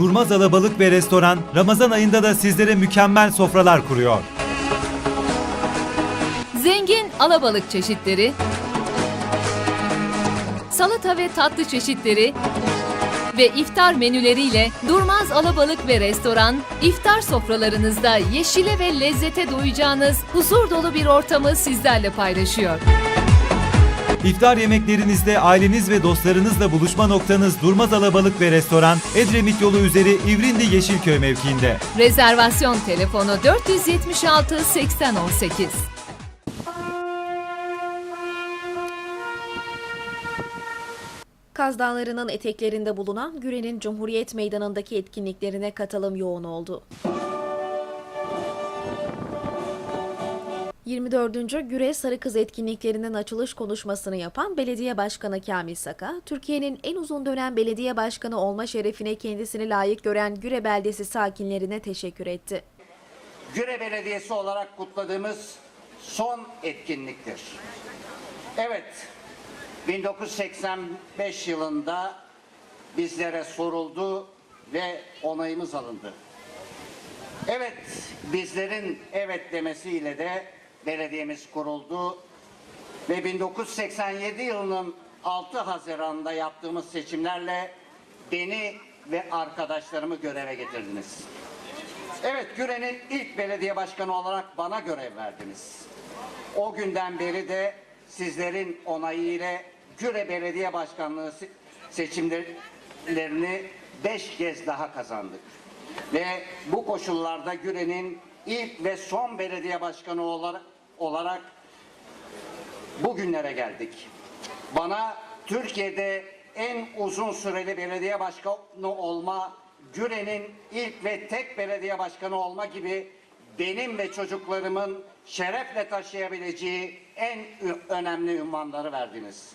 Durmaz Alabalık ve Restoran Ramazan ayında da sizlere mükemmel sofralar kuruyor. Zengin alabalık çeşitleri, salata ve tatlı çeşitleri ve iftar menüleriyle Durmaz Alabalık ve Restoran, iftar sofralarınızda yeşile ve lezzete doyacağınız huzur dolu bir ortamı sizlerle paylaşıyor. İftar yemeklerinizde aileniz ve dostlarınızla buluşma noktanız Durmaz Alabalık ve Restoran Edremit yolu üzeri İvrindi Yeşilköy mevkiinde. Rezervasyon telefonu 476 8018. Kaz Dağları'nın eteklerinde bulunan Güre'nin Cumhuriyet Meydanı'ndaki etkinliklerine katılım yoğun oldu. 24. Güre Sarı Kız etkinliklerinin açılış konuşmasını yapan Belediye Başkanı Kamil Saka, Türkiye'nin en uzun dönem belediye başkanı olma şerefine kendisini layık gören Güre beldesi sakinlerine teşekkür etti. Güre Belediyesi olarak kutladığımız son etkinliktir. Evet, 1985 yılında bizlere soruldu ve onayımız alındı. Evet, bizlerin evet demesiyle de belediyemiz kuruldu ve 1987 yılının 6 Haziran'da yaptığımız seçimlerle beni ve arkadaşlarımı göreve getirdiniz. Evet, Güre'nin ilk belediye başkanı olarak bana görev verdiniz. O günden beri de sizlerin onayıyla Güre Belediye Başkanlığı se- seçimlerini beş kez daha kazandık. Ve bu koşullarda Güre'nin ilk ve son belediye başkanı olarak, olarak bugünlere geldik. Bana Türkiye'de en uzun süreli belediye başkanı olma, Güre'nin ilk ve tek belediye başkanı olma gibi benim ve çocuklarımın şerefle taşıyabileceği en önemli ünvanları verdiniz.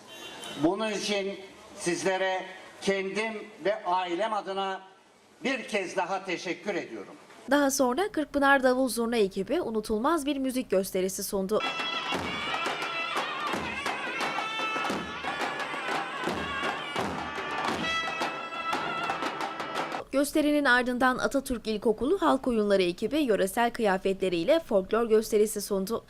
Bunun için sizlere kendim ve ailem adına bir kez daha teşekkür ediyorum. Daha sonra Kırkpınar Davul Zurna ekibi unutulmaz bir müzik gösterisi sundu. Gösterinin ardından Atatürk İlkokulu Halk Oyunları ekibi yöresel kıyafetleriyle folklor gösterisi sundu.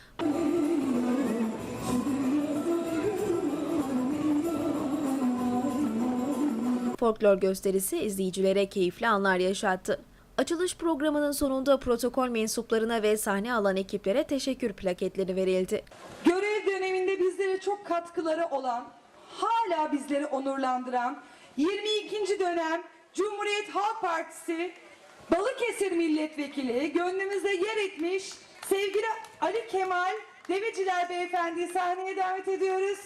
Folklor gösterisi izleyicilere keyifli anlar yaşattı. Açılış programının sonunda protokol mensuplarına ve sahne alan ekiplere teşekkür plaketleri verildi. görev döneminde bizlere çok katkıları olan, hala bizleri onurlandıran 22. dönem Cumhuriyet Halk Partisi Balıkesir Milletvekili gönlümüzde yer etmiş sevgili Ali Kemal Deveciler Beyefendi'yi sahneye davet ediyoruz.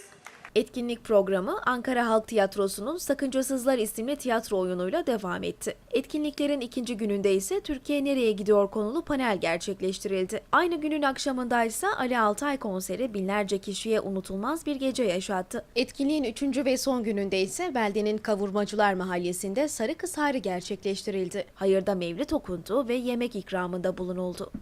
Etkinlik programı Ankara Halk Tiyatrosu'nun Sakıncasızlar isimli tiyatro oyunuyla devam etti. Etkinliklerin ikinci gününde ise Türkiye Nereye Gidiyor konulu panel gerçekleştirildi. Aynı günün akşamında ise Ali Altay konseri binlerce kişiye unutulmaz bir gece yaşattı. Etkinliğin üçüncü ve son gününde ise beldenin Kavurmacılar Mahallesi'nde Sarı Kız Hayrı gerçekleştirildi. Hayırda mevlid okundu ve yemek ikramında bulunuldu.